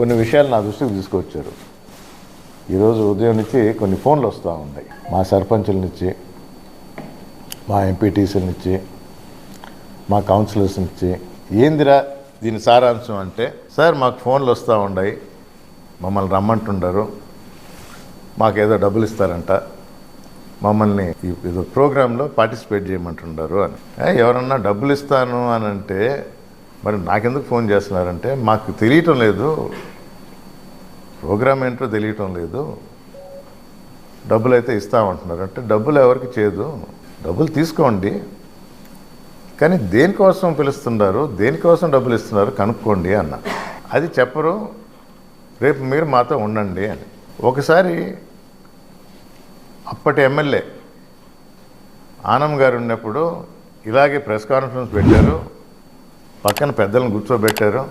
కొన్ని విషయాలు నా దృష్టికి తీసుకొచ్చారు. ఈరోజు ఉదయం నుంచి కొన్ని ఫోన్లు వస్తూ ఉన్నాయి. మా సర్పంచుల నుంచి మా ఎంపీటీసీల నుంచి మా కౌన్సిలర్స్ నుంచి. ఏందిరా దీని సారాంశం అంటే సార్ మాకు ఫోన్లు వస్తూ ఉన్నాయి మమ్మల్ని రమ్మంటుండారు మాకేదో డబ్బులు ఇస్తారంట మమ్మల్ని ఏదో ప్రోగ్రాంలో పార్టిసిపేట్ చేయమంటుండారు అని. ఎవరన్నా డబ్బులు ఇస్తాను అని అంటే మరి నాకెందుకు ఫోన్ చేస్తున్నారంటే మాకు తెలియటం లేదు. ప్రోగ్రామ్ ఏంటో తెలియటం లేదు. డబ్బులు అయితే ఇస్తామంటున్నారు. అంటే డబ్బులు ఎవరికి చేయదు డబ్బులు తీసుకోండి. కానీ దేనికోసం పిలుస్తున్నారు? దేనికోసం డబ్బులు ఇస్తున్నారు? కనుక్కోండి అన్న. అది చెప్పరు. రేపు మీరు మాతో ఉండండి అని. ఒకసారి అప్పటి ఎమ్మెల్యే ఆనం గారు ఉన్నప్పుడు ఇలాగే ప్రెస్ కాన్ఫరెన్స్ పెట్టారు. పక్కన పెద్దలను కూర్చోబెట్టారు.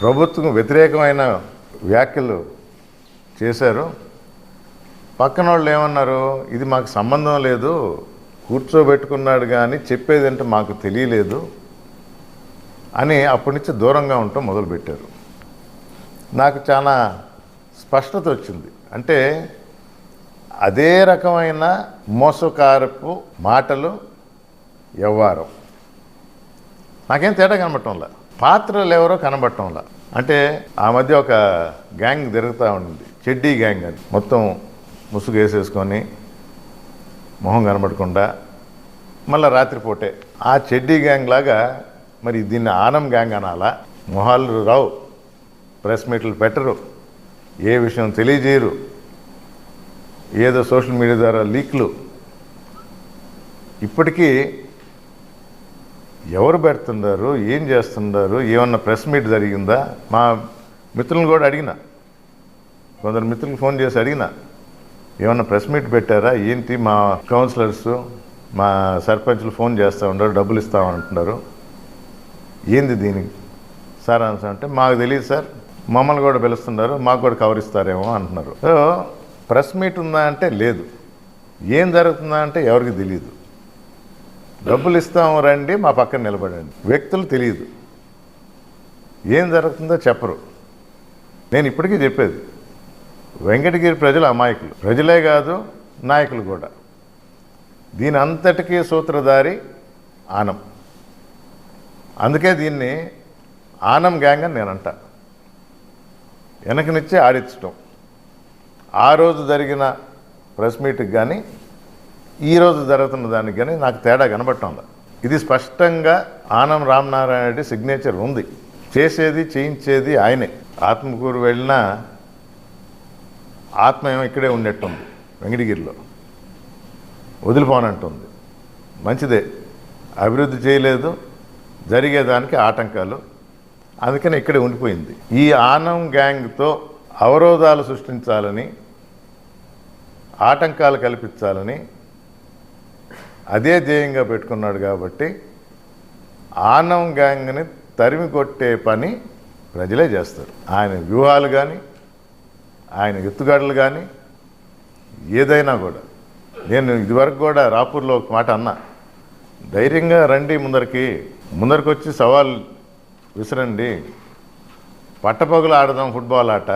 ప్రభుత్వం వ్యతిరేకమైన వ్యాఖ్యలు చేశారు. పక్కన వాళ్ళు ఏమన్నారు? ఇది మాకు సంబంధం లేదు. కూర్చోబెట్టుకున్నాడు కానీ చెప్పేదంటే మాకు తెలియలేదు అని అప్పటి నుంచి దూరంగా ఉండటం మొదలుపెట్టారు. నాకు చాలా స్పష్టత వచ్చింది. అంటే అదే రకమైన మోసకారపు మాటలు వ్యవహారం నాకేం తేడా కనబట్టంలా పాత్రలు ఎవరో కనబడటంలా? అంటే ఆ మధ్య ఒక గ్యాంగ్ తిరుగుతూ ఉంది చెడ్డీ గ్యాంగ్ అని మొత్తం ముసుగు వేసేసుకొని మొహం కనబడకుండా మళ్ళీ రాత్రిపూటే ఆ చెడ్డీ గ్యాంగ్ లాగా మరి దీన్ని ఆనం గ్యాంగ్ అనాలా? మొహాలు రావు. ప్రెస్ మీట్లు పెట్టరు. ఏ విషయం తెలియజేయరు. ఏదో సోషల్ మీడియా ద్వారా లీక్లు. ఇప్పటికీ ఎవరు పెడుతున్నారు? ఏం చేస్తున్నారు? ఏమన్నా ప్రెస్ మీట్ జరిగిందా? మా మిత్రులను కూడా అడిగిన. కొందరు మిత్రులకు ఫోన్ చేసి అడిగిన. ఏమన్నా ప్రెస్ మీట్ పెట్టారా? ఏంటి? మా కౌన్సిలర్స్ మా సర్పంచ్లు ఫోన్ చేస్తూ ఉన్నారు డబ్బులు ఇస్తామంటున్నారు ఏంది దీనికి సారాంశం అంటే మాకు తెలియదు సార్. మమ్మల్ని కూడా పిలుస్తున్నారు మాకు కూడా కవర్ ఇస్తారేమో అంటున్నారు. సో ప్రెస్ మీట్ ఉందా అంటే లేదు. ఏం జరుగుతుందా అంటే ఎవరికి తెలియదు డబ్బులు ఇస్తాము రండి మా పక్కన నిలబడండి. వ్యక్తులు తెలియదు. ఏం జరుగుతుందో చెప్పరు. నేను ఇప్పటికీ చెప్పేది. వెంకటగిరి ప్రజలు అమాయకులు. ప్రజలే కాదు నాయకులు కూడా. దీని అంతటికీ సూత్రధారి ఆనం. అందుకే దీన్ని ఆనం గ్యాంగ్ అని నేను అంటా వెనకనిచ్చి ఆడించటం ఆ రోజు జరిగిన ప్రెస్ మీట్కి కానీ ఈరోజు జరుగుతున్న దానికి కానీ నాకు తేడా కనబడటంలా ఇది స్పష్టంగా ఆనం రామనారాయణ రెడ్డి సిగ్నేచర్ ఉంది. చేసేది చేయించేది ఆయనే. ఆత్మకూరు వెళ్ళినా ఆత్మ ఏమో ఇక్కడే ఉండేట్టుంది వెంకటగిరిలో. వదిలిపోనంటుంది. మంచిదే. అభివృద్ధి చేయలేదు. జరిగేదానికి ఆటంకాలు. అందుకని ఇక్కడే ఉండిపోయింది. ఈ ఆనం గ్యాంగ్తో అవరోధాలు సృష్టించాలని ఆటంకాలు కల్పించాలని అదే ధ్యేయంగా పెట్టుకున్నాడు కాబట్టి ఆనం గ్యాంగ్ని తరిమి కొట్టే పని ప్రజలే చేస్తారు. ఆయన వ్యూహాలు కానీ ఆయన ఎత్తుగడలు కానీ ఏదైనా కూడా. నేను ఇదివరకు కూడా రాపూర్లో ఒక మాట అన్నా. ధైర్యంగా రండి ముందరికి ముందరికి వచ్చి సవాల్ విసరండి. పట్టపగులు ఆడదాం ఫుట్బాల్ ఆట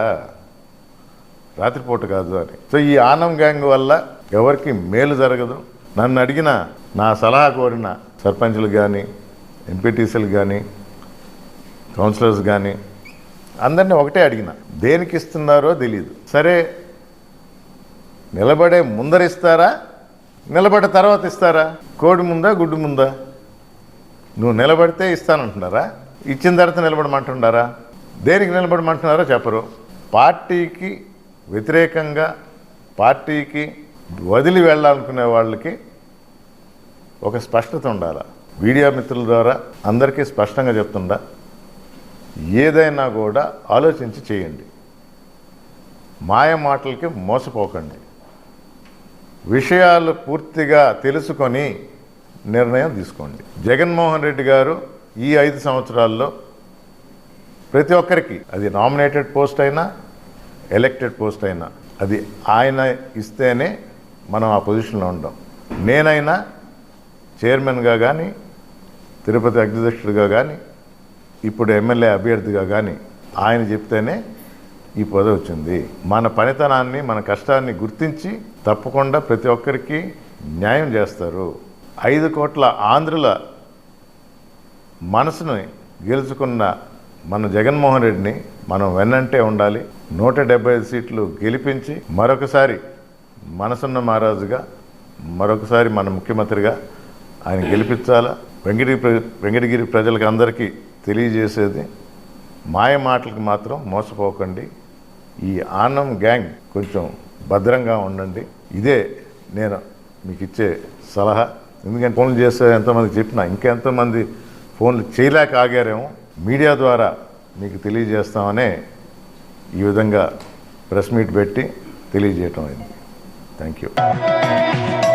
రాత్రిపూట కాదు అని. సో ఈ ఆనం గ్యాంగ్ వల్ల ఎవరికి మేలు జరగదు. నన్ను అడిగిన నా సలహా కోరిన సర్పంచ్లు కానీ ఎంపీటీసీలు కానీ కౌన్సిలర్స్ కానీ అందరినీ ఒకటే అడిగిన. దేనికి ఇస్తున్నారో తెలియదు సరే నిలబడే ముందర ఇస్తారా? నిలబడే తర్వాత ఇస్తారా? కోడి ముందా గుడ్డు ముందా? నువ్వు నిలబడితే ఇస్తానంటున్నారా? ఇచ్చిన తర్వాత నిలబడమంటున్నారా? దేనికి నిలబడమంటున్నారో చెప్పరు. పార్టీకి వ్యతిరేకంగా పార్టీకి వదిలి వెళ్ళాలనుకునే వాళ్ళకి ఒక స్పష్టత ఉండాలి? మీడియా మిత్రుల ద్వారా అందరికీ స్పష్టంగా చెప్తుండా ఏదైనా కూడా ఆలోచించి చేయండి. మాయ మాటలకి మోసపోకండి. విషయాలు పూర్తిగా తెలుసుకొని నిర్ణయం తీసుకోండి. జగన్మోహన్ రెడ్డి గారు ఈ ఐదు సంవత్సరాల్లో ప్రతి ఒక్కరికి అది నామినేటెడ్ పోస్ట్ అయినా ఎలక్టెడ్ పోస్ట్ అయినా అది ఆయన ఇస్తేనే మనం ఆ పొజిషన్లో ఉండం నేనైనా చైర్మన్గా కానీ తిరుపతి అధ్యక్షుడిగా కానీ ఇప్పుడు ఎమ్మెల్యే అభ్యర్థిగా కానీ ఆయన చెప్తేనే ఈ పదవి వచ్చింది. మన పనితనాన్ని మన కష్టాన్ని గుర్తించి తప్పకుండా ప్రతి ఒక్కరికి న్యాయం చేస్తారు. ఐదు కోట్ల ఆంధ్రుల మనసుని గెలుచుకున్న మన జగన్మోహన్ రెడ్డిని మనం వెన్నంటే ఉండాలి. నూట ఐదు సీట్లు గెలిపించి మరొకసారి మనసున్న మహారాజుగా మరొకసారి మన ముఖ్యమంత్రిగా ఆయన గెలిపించాలా? వెంకటగిరి ప్ర- వెంకటగిరి ప్రజలకు అందరికీ తెలియజేసేది మాయ మాటలకు మాత్రం మోసపోకండి. ఈ ఆనం గ్యాంగ్ కొంచెం భద్రంగా ఉండండి. ఇదే నేను మీకు ఇచ్చే సలహా. ఎందుకంటే ఫోన్లు చేస్తే ఎంతమంది చెప్పినా ఇంకెంతమంది ఫోన్లు చేయలేక ఆగారేమో. మీడియా ద్వారా మీకు తెలియజేస్తామనే ఈ విధంగా ప్రెస్ మీట్ పెట్టి తెలియజేయటం అయింది. Thank you.